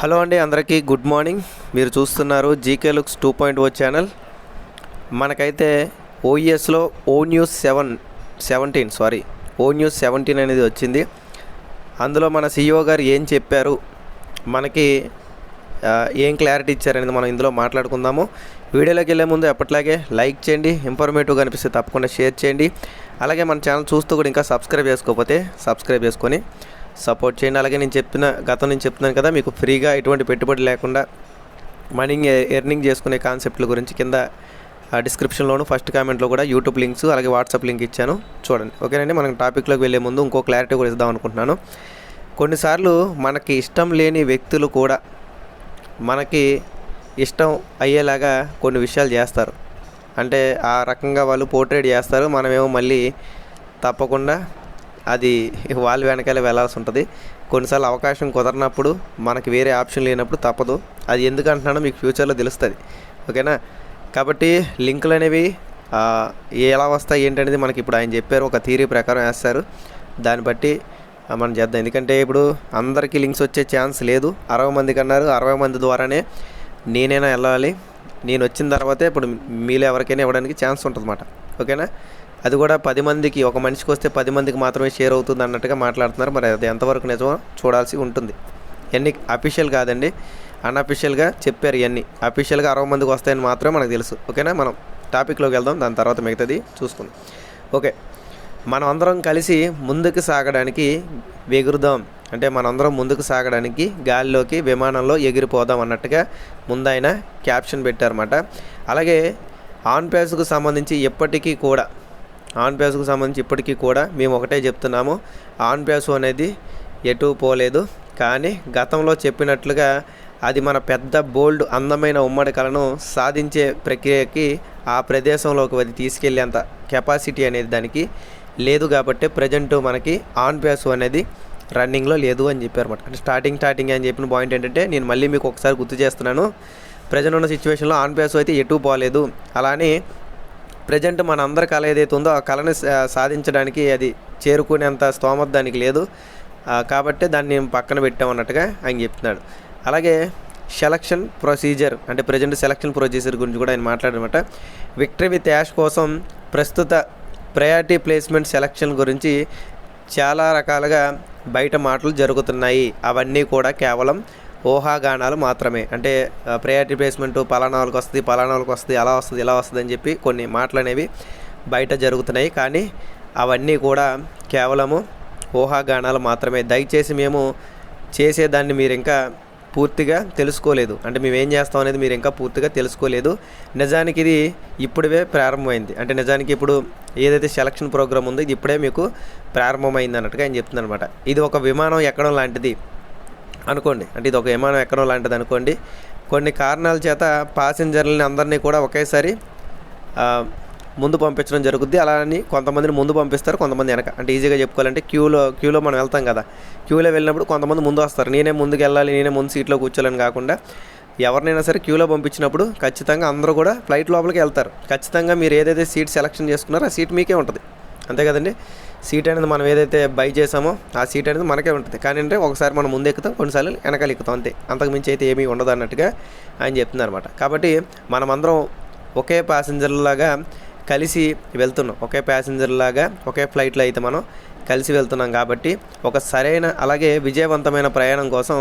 Hello అండి అందరికీ good morning. మీరు చూస్తున్నారు GK looks two point O channel. మనకైతే ఓఈఎస్లో ఓ న్యూస్ సెవెన్ సెవెంటీన్ సారీ ఓ న్యూస్ సెవెంటీన్ అనేది వచ్చింది. అందులో మన సీఈఓ గారు ఏం చెప్పారు మనకి ఏం క్లారిటీ ఇచ్చారనేది మనం ఇందులో మాట్లాడుకుందాము. వీడియోలోకి వెళ్ళే ముందు ఎప్పట్లాగే లైక్ చేయండి ఇన్ఫర్మేటివ్గా అనిపిస్తే తప్పకుండా షేర్ చేయండి. అలాగే మన ఛానల్ చూస్తూ కూడా ఇంకా సబ్స్క్రైబ్ చేసుకోకపోతే సబ్స్క్రైబ్ చేసుకొని సపోర్ట్ చేయండి. అలాగే నేను చెప్పిన గతం నేను చెప్తున్నాను కదా మీకు ఫ్రీగా ఎటువంటి పెట్టుబడి లేకుండా మనీ ఎర్నింగ్ చేసుకునే కాన్సెప్ట్ల గురించి కింద డిస్క్రిప్షన్లోను ఫస్ట్ కామెంట్లో కూడా యూట్యూబ్ లింక్స్ అలాగే వాట్సాప్ లింక్ ఇచ్చాను. చూడండి. ఓకేనండి మనం టాపిక్లోకి వెళ్ళే ముందు ఇంకో క్లారిటీ కూడా ఇద్దాం అనుకుంటున్నాను. కొన్నిసార్లు మనకి ఇష్టం లేని వ్యక్తులు కూడా మనకి ఇష్టం అయ్యేలాగా కొన్ని విషయాలు చేస్తారు. అంటే ఆ రకంగా వాళ్ళు పోర్ట్రేట్ చేస్తారు. మనమేమో మళ్ళీ తప్పకుండా అది వాళ్ళ వెనకాల వెళ్ళాల్సి ఉంటుంది. కొన్నిసార్లు అవకాశం కుదరనప్పుడు మనకి వేరే ఆప్షన్ లేనప్పుడు తప్పదు. అది ఎందుకు అంటున్నానో మీకు ఫ్యూచర్లో తెలుస్తుంది. ఓకేనా? కాబట్టి లింకులు అనేవి ఎలా వస్తాయి ఏంటనేది మనకి ఇప్పుడు ఆయన చెప్పారు. ఒక థీరీ ప్రకారం వేస్తారు. దాన్ని బట్టి మనం చేద్దాం. ఎందుకంటే ఇప్పుడు అందరికీ లింక్స్ వచ్చే ఛాన్స్ లేదు. అరవై మందికి అన్నారు అరవై మంది ద్వారానే నేనైనా వెళ్ళాలి. నేను వచ్చిన తర్వాతే ఇప్పుడు మీలో ఎవరికైనా ఇవ్వడానికి ఛాన్స్ ఉంటుందన్నమాట. ఓకేనా? అది కూడా పది మందికి ఒక మనిషికి వస్తే పది మందికి మాత్రమే షేర్ అవుతుంది అన్నట్టుగా మాట్లాడుతున్నారు. మరి అది ఎంతవరకు నిజమో చూడాల్సి ఉంటుంది. ఇవన్నీ అఫీషియల్ కాదండి. అన్అఫీషియల్గా చెప్పారు ఇవన్నీ అఫీషియల్గా అరవై మందికి వస్తాయని మాత్రమే మనకు తెలుసు. ఓకేనా? మనం టాపిక్లోకి వెళ్దాం. దాని తర్వాత మిగతాది చూసుకుందాం. ఓకే. మనం అందరం కలిసి ముందుకు సాగడానికి ఎగురుదాం అంటే మనందరం ముందుకు సాగడానికి గాలిలోకి విమానంలో ఎగిరిపోదాం అన్నట్టుగా ముందైన క్యాప్షన్ పెట్టారన్నమాట. అలాగే ఆన్ పేస్కు సంబంధించి ఎప్పటికీ కూడా ఆన్ పేస్కు సంబంధించి ఇప్పటికీ కూడా మేము ఒకటే చెప్తున్నాము. ఆన్ పేస్ అనేది ఎటు పోలేదు. కానీ గతంలో చెప్పినట్లుగా అది మన పెద్ద బోల్డ్ అందమైన ఉమ్మడి కళను సాధించే ప్రక్రియకి ఆ ప్రదేశంలోకి అది తీసుకెళ్ళేంత కెపాసిటీ అనేది దానికి లేదు కాబట్టి ప్రజెంట్ మనకి ఆన్ పేస్ అనేది రన్నింగ్లో లేదు అని చెప్పారు అనమాట అంటే స్టార్టింగ్ స్టార్టింగ్ అని చెప్పిన పాయింట్ ఏంటంటే నేను మళ్ళీ మీకు ఒకసారి గుర్తు చేస్తున్నాను. ప్రజెంట్ ఉన్న సిచ్యువేషన్లో ఆన్ పేస్ అయితే ఎటు పోలేదు. అలానే ప్రజెంట్ మన అందరి కళ ఏదైతే ఉందో ఆ కళని సాధించడానికి అది చేరుకునేంత స్తోమత దానికి లేదు. కాబట్టి దాన్ని మేము పక్కన పెట్టామన్నట్టుగా ఆయన చెప్తున్నాడు. అలాగే సెలక్షన్ ప్రొసీజర్ అంటే ప్రజెంట్ సెలక్షన్ ప్రొసీజర్ గురించి కూడా ఆయన మాట్లాడనమాట విక్టరీ విత్ యాష్ కోసం ప్రస్తుత ప్రయారిటీ ప్లేస్మెంట్ సెలక్షన్ గురించి చాలా రకాలుగా బయట మాటలు జరుగుతున్నాయి. అవన్నీ కూడా కేవలం ఊహాగానాలు మాత్రమే. అంటే ప్రయారిటీ ప్లేస్మెంట్ పలానా వాళ్ళకి వస్తుంది పలానా వాళ్ళకి వస్తుంది అలా వస్తుంది ఇలా వస్తుంది అని చెప్పి కొన్ని మాటలు అనేవి బయట జరుగుతున్నాయి. కానీ అవన్నీ కూడా కేవలము ఊహాగానాలు మాత్రమే. దయచేసి మేము చేసేదాన్ని మీరు ఇంకా పూర్తిగా తెలుసుకోలేదు. అంటే మేము ఏం చేస్తాం అనేది మీరు ఇంకా పూర్తిగా తెలుసుకోలేదు. నిజానికి ఇది ఇప్పుడే ప్రారంభమైంది. అంటే నిజానికి ఇప్పుడు ఏదైతే సెలక్షన్ ప్రోగ్రామ్ ఉందో ఇది ఇప్పుడే మీకు ప్రారంభమైంది అన్నట్టుగా ఆయన చెప్తుంది అనమాట ఇది ఒక విమానం ఎక్కడం లాంటిది. అనుకోండి. అంటే ఇది ఒక విమానం ఎక్కడం లాంటిది అనుకోండి. కొన్ని కారణాల చేత ప్యాసింజర్లని అందరినీ కూడా ఒకేసారి ముందు పంపించడం జరుగుద్ది. అలా అని కొంతమందిని ముందు పంపిస్తారు కొంతమంది వెనక. అంటే ఈజీగా చెప్పుకోవాలంటే క్యూలో క్యూలో మనం వెళ్తాం కదా. క్యూలో వెళ్ళినప్పుడు కొంతమంది ముందు వస్తారు. నేనే ముందుకు వెళ్ళాలి నేనే ముందు సీట్లో కూర్చోాలని కాకుండా ఎవరినైనా సరే క్యూలో పంపించినప్పుడు ఖచ్చితంగా అందరూ కూడా ఫ్లైట్ లోపలికి వెళ్తారు. ఖచ్చితంగా మీరు ఏదైతే సీట్ సెలెక్షన్ చేసుకున్నారో ఆ సీట్ మీకే ఉంటుంది. అంతే కదండి? సీట్ అనేది మనం ఏదైతే బై చేసామో ఆ సీట్ అనేది మనకే ఉంటుంది. కానీ అంటే ఒకసారి మనం ముందు ఎక్కుతాం కొన్నిసార్లు వెనకాల ఎక్కుతాం అంతే. అంతకు మించి అయితే ఏమీ ఉండదు అన్నట్టుగా ఆయన చెప్తున్నారనమాట కాబట్టి మనమందరం ఒకే ప్యాసింజర్లాగా కలిసి వెళ్తున్నాం. ఒకే ప్యాసింజర్ లాగా ఒకే ఫ్లైట్లో అయితే మనం కలిసి వెళ్తున్నాం కాబట్టి ఒక సరైన అలాగే విజయవంతమైన ప్రయాణం కోసం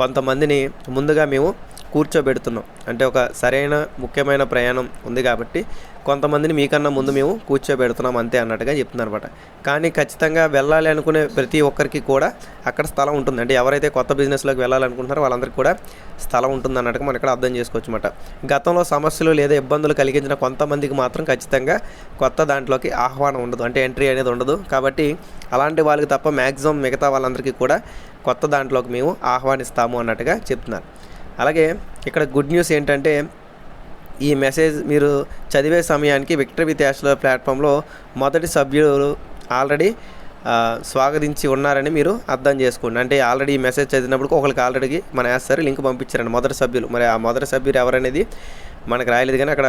కొంతమందిని ముందుగా మేము కూర్చోబెడుతున్నాం. అంటే ఒక సరైన ముఖ్యమైన ప్రయాణం ఉంది కాబట్టి కొంతమందిని మీకన్నా ముందు మేము కూర్చోబెడుతున్నాం అంతే అన్నట్టుగా చెప్తున్నారనమాట కానీ ఖచ్చితంగా వెళ్ళాలి అనుకునే ప్రతి ఒక్కరికి కూడా అక్కడ స్థలం ఉంటుంది. అంటే ఎవరైతే కొత్త బిజినెస్లోకి వెళ్ళాలనుకుంటున్నారో వాళ్ళందరికీ కూడా స్థలం ఉంటుంది అన్నట్టుగా మనం ఇక్కడ అర్థం చేసుకోవచ్చు అనమాట గతంలో సమస్యలు లేదా ఇబ్బందులు కలిగించిన కొంతమందికి మాత్రం ఖచ్చితంగా కొత్త దాంట్లోకి ఆహ్వానం ఉండదు. అంటే ఎంట్రీ అనేది ఉండదు. కాబట్టి అలాంటి వాళ్ళకి తప్ప మ్యాక్సిమం మిగతా వాళ్ళందరికీ కూడా కొత్త దాంట్లోకి మేము ఆహ్వానిస్తాము అన్నట్టుగా చెప్తున్నారు. అలాగే ఇక్కడ గుడ్ న్యూస్ ఏంటంటే ఈ మెసేజ్ మీరు చదివే సమయానికి విక్టరీ విత్ యాష్లో ప్లాట్ఫామ్లో మొదటి సభ్యులు ఆల్రెడీ స్వాగతించి ఉన్నారని మీరు అర్థం చేసుకోండి. అంటే ఆల్రెడీ ఈ మెసేజ్ చదివినప్పుడు ఒకరికి ఆల్రెడీ మన వేస్తారు లింక్ పంపించారండి మొదటి సభ్యులు. మరి ఆ మొదటి సభ్యులు ఎవరనేది మనకు రాయలేదు కానీ అక్కడ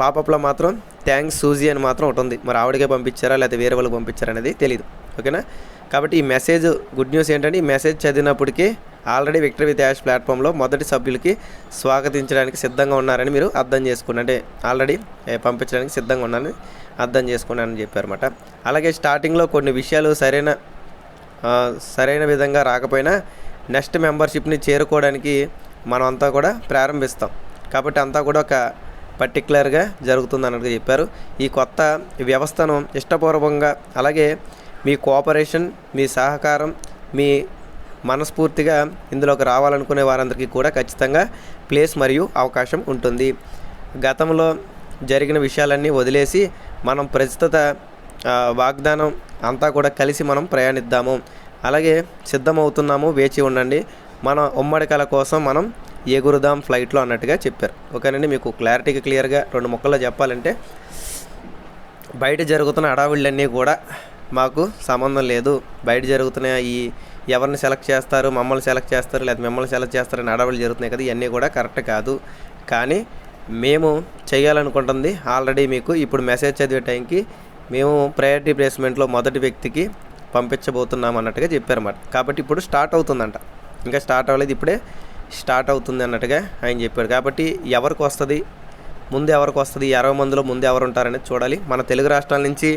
పాపప్లో మాత్రం థ్యాంక్స్ సూజీ అని మాత్రం ఒకటి ఉంది. మరి ఆవిడకే పంపించారా లేకపోతే వేరే వాళ్ళకి పంపించారా అనేది తెలియదు ఓకేనా? కాబట్టి ఈ మెసేజ్ గుడ్ న్యూస్ ఏంటంటే ఈ మెసేజ్ చదివినప్పటికీ ఆల్రెడీ విక్టరీ విత్ యాష్ ప్లాట్ఫామ్లో మొదటి సభ్యులకి స్వాగతించడానికి సిద్ధంగా ఉన్నారని మీరు అర్థం చేసుకోండి అంటే ఆల్రెడీ పంపించడానికి సిద్ధంగా ఉన్నారని అర్థం చేసుకున్నానని చెప్పారన్నమాట. అలాగే స్టార్టింగ్లో కొన్ని విషయాలు సరైన సరైన విధంగా రాకపోయినా నెక్స్ట్ మెంబర్షిప్ని చేరుకోవడానికి మనం అంతా కూడా ప్రారంభిస్తాం. కాబట్టి అంతా కూడా ఒక పర్టికులర్గా జరుగుతుంది అన్నట్టుగా చెప్పారు. ఈ కొత్త వ్యవస్థను ఇష్టపూర్వకంగా అలాగే మీ కోఆపరేషన్ మీ సహకారం మీ మనస్ఫూర్తిగా ఇందులోకి రావాలనుకునే వారందరికీ కూడా ఖచ్చితంగా ప్లేస్ మరియు అవకాశం ఉంటుంది. గతంలో జరిగిన విషయాలన్నీ వదిలేసి మనం ప్రస్తుత వాగ్దానం అంతా కూడా కలిసి మనం ప్రయాణిద్దాము. అలాగే సిద్ధమవుతున్నాము వేచి ఉండండి. మన ఉమ్మడి కళ కోసం మనం ఎగురుదాం ఫ్లైట్లో అన్నట్టుగా చెప్పారు. ఓకేనండి మీకు క్లారిటీగా క్లియర్గా రెండు మొక్కల్లో చెప్పాలంటే బయట జరుగుతున్న అడావిళ్ళన్నీ కూడా మాకు సంబంధం లేదు. బయట జరుగుతున్న ఈ ఎవరిని సెలెక్ట్ చేస్తారు మమ్మల్ని సెలెక్ట్ చేస్తారు లేదా మిమ్మల్ని సెలెక్ట్ చేస్తారని అడవులు జరుగుతున్నాయి కదా ఇవన్నీ కూడా కరెక్ట్ కాదు. కానీ మేము చేయాలనుకుంటుంది ఆల్రెడీ మీకు ఇప్పుడు మెసేజ్ చదివే టైంకి మేము ప్రయారిటీ ప్లేస్మెంట్లో మొదటి వ్యక్తికి పంపించబోతున్నాం అన్నట్టుగా చెప్పారన్నమాట. కాబట్టి ఇప్పుడు స్టార్ట్ అవుతుందంట. ఇంకా స్టార్ట్ అవ్వలేదు ఇప్పుడే స్టార్ట్ అవుతుంది అన్నట్టుగా ఆయన చెప్పాడు. కాబట్టి ఎవరికి వస్తుంది ముందు ఎవరికి వస్తుంది అరవై మందిలో ముందు ఎవరు ఉంటారనేది చూడాలి. మన తెలుగు రాష్ట్రాల నుంచి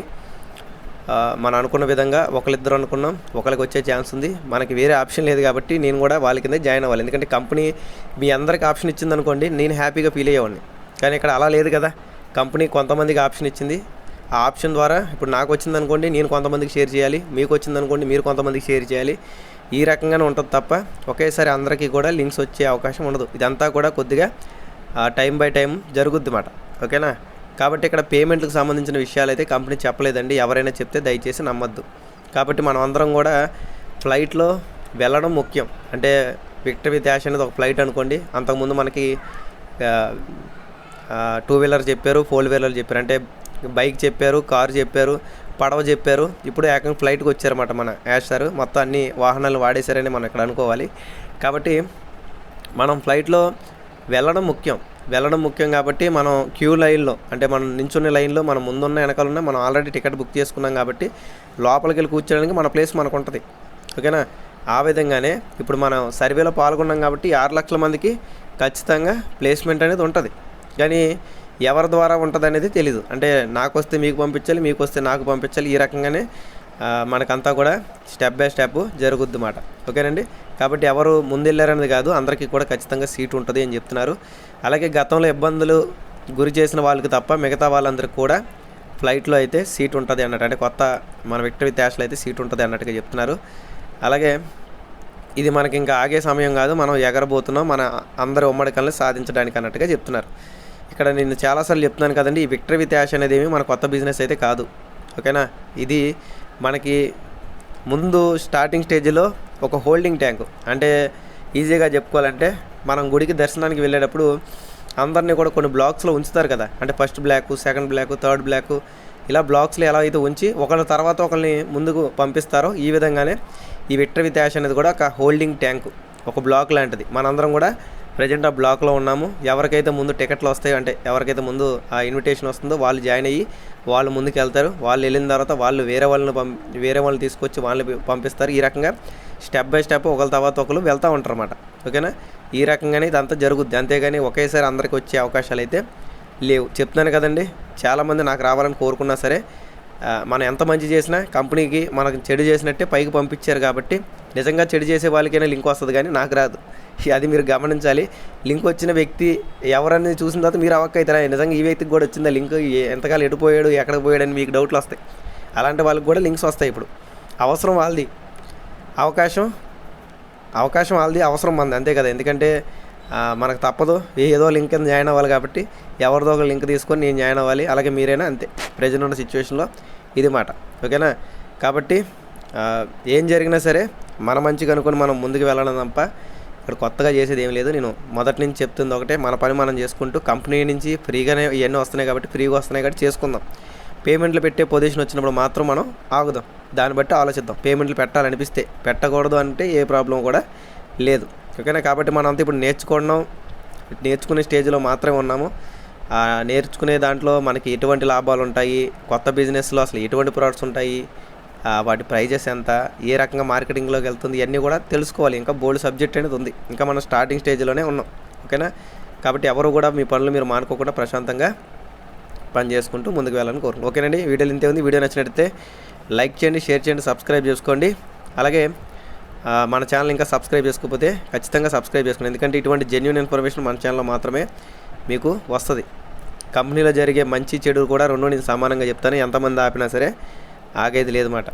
మనం అనుకున్న విధంగా ఒకరిద్దరు అనుకున్నాం ఒకరికి వచ్చే ఛాన్స్ ఉంది. మనకి వేరే ఆప్షన్ లేదు కాబట్టి నేను కూడా వాళ్ళ కింద జాయిన్ అవ్వాలి. ఎందుకంటే కంపెనీ మీ అందరికి ఆప్షన్ ఇచ్చింది అనుకోండి నేను హ్యాపీగా ఫీల్ అయ్యేవాడిని. కానీ ఇక్కడ అలా లేదు కదా. కంపెనీ కొంతమందికి ఆప్షన్ ఇచ్చింది. ఆ ఆప్షన్ ద్వారా ఇప్పుడు నాకు వచ్చింది అనుకోండి నేను కొంతమందికి షేర్ చేయాలి. మీకు వచ్చింది అనుకోండి మీరు కొంతమందికి షేర్ చేయాలి. ఈ రకంగానే ఉంటుంది తప్ప ఒకేసారి అందరికీ కూడా లింక్స్ వచ్చే అవకాశం ఉండదు. ఇదంతా కూడా కొద్దిగా టైం బై టైం జరుగుద్ది మాట. ఓకేనా? కాబట్టి ఇక్కడ పేమెంట్లకు సంబంధించిన విషయాలు అయితే కంపెనీ చెప్పలేదండి. ఎవరైనా చెప్తే దయచేసి నమ్మద్దు. కాబట్టి మనం అందరం కూడా ఫ్లైట్లో వెళ్ళడం ముఖ్యం. అంటే విక్టరీ విత్ యాష్ అనేది ఒక ఫ్లైట్ అనుకోండి. అంతకుముందు మనకి టూ వీలర్ చెప్పారు ఫోర్ వీలర్ చెప్పారు. అంటే బైక్ చెప్పారు కారు చెప్పారు పడవ చెప్పారు. ఇప్పుడు ఏకంగా ఫ్లైట్కి వచ్చారన్నమాట మన యాష్ సార్. మొత్తం అన్ని వాహనాలు వాడేశారని మనం ఇక్కడ అనుకోవాలి. కాబట్టి మనం ఫ్లైట్లో వెళ్ళడం ముఖ్యం. వెళ్ళడం ముఖ్యం కాబట్టి మనం క్యూ లైన్లో అంటే మనం నించున్న లైన్లో మనం ముందున్న వెనకాలన్న మనం ఆల్రెడీ టికెట్ బుక్ చేసుకున్నాం కాబట్టి లోపలికి వెళ్ళి కూర్చోడానికి మన ప్లేస్ మనకు ఉంటుంది ఓకేనా? ఆ విధంగానే ఇప్పుడు మనం సర్వేలో పాల్గొన్నాం కాబట్టి ఆరు లక్షల మందికి ఖచ్చితంగా ప్లేస్మెంట్ అనేది ఉంటుంది. కానీ ఎవరి ద్వారా ఉంటుంది అనేది తెలీదు. అంటే నాకు వస్తే మీకు పంపించాలి మీకు వస్తే నాకు పంపించాలి ఈ రకంగానే మనకంతా కూడా స్టెప్ బై స్టెప్ జరుగుద్ది మాట ఓకేనండి? కాబట్టి ఎవరు ముందెళ్ళారనేది కాదు అందరికీ కూడా ఖచ్చితంగా సీట్ ఉంటుంది అని చెప్తున్నారు. అలాగే గతంలో ఇబ్బందులు గురి చేసిన వాళ్ళకి తప్ప మిగతా వాళ్ళందరికీ కూడా ఫ్లైట్లో అయితే సీట్ ఉంటుంది అన్నట్టు అంటే కొత్త మన విక్టరీ త్యాష్లో అయితే సీట్ ఉంటుంది అన్నట్టుగా చెప్తున్నారు. అలాగే ఇది మనకి ఇంకా ఆగే సమయం కాదు మనం ఎగరబోతున్నాం మన అందరి ఉమ్మడి సాధించడానికి అన్నట్టుగా చెప్తున్నారు. ఇక్కడ నేను చాలాసార్లు చెప్తున్నాను కదండి ఈ విక్టరీ విత్ యాష్ అనేది ఏమి మన కొత్త బిజినెస్ అయితే కాదు. ఓకేనా? ఇది మనకి ముందు స్టార్టింగ్ స్టేజ్లో ఒక హోల్డింగ్ ట్యాంక్ అంటే ఈజీగా చెప్పుకోవాలంటే మనం గుడికి దర్శనానికి వెళ్ళేటప్పుడు అందరినీ కూడా కొన్ని బ్లాక్స్లో ఉంచుతారు కదా. అంటే first block second block third block ఇలా బ్లాక్స్లో ఎలా అయితే ఉంచి ఒకళ్ళ తర్వాత ఒకరిని ముందుకు పంపిస్తారో ఈ విధంగానే ఈ విట్రవి విత్ అనేది కూడా ఒక హోల్డింగ్ ట్యాంకు ఒక బ్లాక్ లాంటిది. మనందరం కూడా ప్రజెంట్ ఆ బ్లాక్లో ఉన్నాము. ఎవరికైతే ముందు టికెట్లు వస్తాయో అంటే ఎవరికైతే ముందు ఆ ఇన్విటేషన్ వస్తుందో వాళ్ళు జాయిన్ అయ్యి వాళ్ళు ముందుకు వెళ్తారు. వాళ్ళు వెళ్ళిన తర్వాత వాళ్ళు వేరే వాళ్ళని పం వేరే వాళ్ళని తీసుకొచ్చి వాళ్ళని పంపిస్తారు. ఈ రకంగా స్టెప్ బై స్టెప్ ఒకరి తర్వాత ఒకరు వెళ్తూ ఉంటారు అన్నమాట ఓకేనా? ఈ రకంగానే ఇదంతా జరుగుద్ది. అంతేగాని ఒకేసారి అందరికి వచ్చే అవకాశాలు అయితే లేవు. చెప్తున్నాను కదండి చాలామంది నాకు రావాలని కోరుకున్నా సరే మనం ఎంత మంచి చేసినా కంపెనీకి మనకు చెడు చేసినట్టే పైకి పంపించారు కాబట్టి నిజంగా చెడు చేసే వాళ్ళకైనా లింక్ వస్తుంది కానీ నాకు రాదు. అది మీరు గమనించాలి. లింక్ వచ్చిన వ్యక్తి ఎవరనేది చూసిన తర్వాత మీరు అవక్క అవుతారా నిజంగా ఈ వ్యక్తికి కూడా వచ్చిందా లింక్? ఎంతకాలం ఎటు ఎక్కడికి పోయాడు అని మీకు డౌట్లు వస్తాయి. అలాంటి వాళ్ళకి కూడా లింక్స్ వస్తాయి ఇప్పుడు. అవసరం వాళ్ళది. అవకాశం అవకాశం వాళ్ళది అవసరం మంది అంతే కదా. ఎందుకంటే మనకు తప్పదు. ఏదో లింక్ కింద జాయిన్ అవ్వాలి కాబట్టి ఎవరిదో ఒక లింక్ తీసుకొని నేను జాయిన్ అవ్వాలి. అలాగే మీరైనా అంతే. ప్రజెంట్ ఉన్న సిచ్యువేషన్లో ఇది మాట. ఓకేనా? కాబట్టి ఏం జరిగినా సరే మన మంచిగా అనుకుని మనం ముందుకు వెళ్ళడం తప్ప ఇక్కడ కొత్తగా చేసేది ఏం లేదు. నేను మొదటి నుంచి చెప్తుంది ఒకటే మన పని మనం చేసుకుంటూ కంపెనీ నుంచి ఫ్రీగానే ఇవన్నీ వస్తున్నాయి కాబట్టి ఫ్రీగా వస్తున్నాయి కాబట్టి చేసుకుందాం. పేమెంట్లు పెట్టే పొజిషన్ వచ్చినప్పుడు మాత్రం మనం ఆగుదాం. దాన్ని బట్టి ఆలోచిద్దాం. పేమెంట్లు పెట్టాలనిపిస్తే పెట్టకూడదు అంటే ఏ ప్రాబ్లం కూడా లేదు. ఓకేనా? కాబట్టి మనం అంతా ఇప్పుడు నేర్చుకోవడం నేర్చుకునే స్టేజ్లో మాత్రమే ఉన్నాము. నేర్చుకునే దాంట్లో మనకి ఎటువంటి లాభాలు ఉంటాయి కొత్త బిజినెస్లో అసలు ఎటువంటి ప్రోడక్ట్స్ ఉంటాయి? వాటి ప్రైజెస్ ఎంత ఏ రకంగా మార్కెటింగ్లోకి వెళ్తుంది ఇవన్నీ కూడా తెలుసుకోవాలి. ఇంకా బోల్డ్ సబ్జెక్ట్ అనేది ఉంది. ఇంకా మనం స్టార్టింగ్ స్టేజ్లోనే ఉన్నాం. ఓకేనా? కాబట్టి ఎవరు కూడా మీ పనులు మీరు మానుకోకుండా ప్రశాంతంగా పని చేసుకుంటూ ముందుకు వెళ్ళాలని కోరుకుంటున్నాను ఓకేనండి? వీడియోలు ఇంతే ఉంది. వీడియో నచ్చినట్టయితే లైక్ చేయండి షేర్ చేయండి సబ్స్క్రైబ్ చేసుకోండి. అలాగే మన ఛానల్ ఇంకా సబ్స్క్రైబ్ చేసుకోకపోతే ఖచ్చితంగా సబ్స్క్రైబ్ చేసుకోండి. ఎందుకంటే ఇటువంటి జెన్యున్ ఇన్ఫర్మేషన్ మన ఛానల్లో మాత్రమే మీకు వస్తుంది. కంపెనీలో జరిగే మంచి చెడు కూడా రెండు నేను సమానంగా చెప్తాను. ఎంతమంది ఆపినా సరే ఆగేది లేదన్నమాట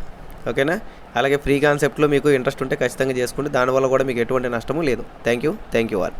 ఓకేనా? అలాగే ఫ్రీ కాన్సెప్ట్లో మీకు ఇంట్రెస్ట్ ఉంటే ఖచ్చితంగా చేసుకోండి దానివల్ల కూడా మీకు ఎటువంటి నష్టము లేదు. Thank you. Thank you all.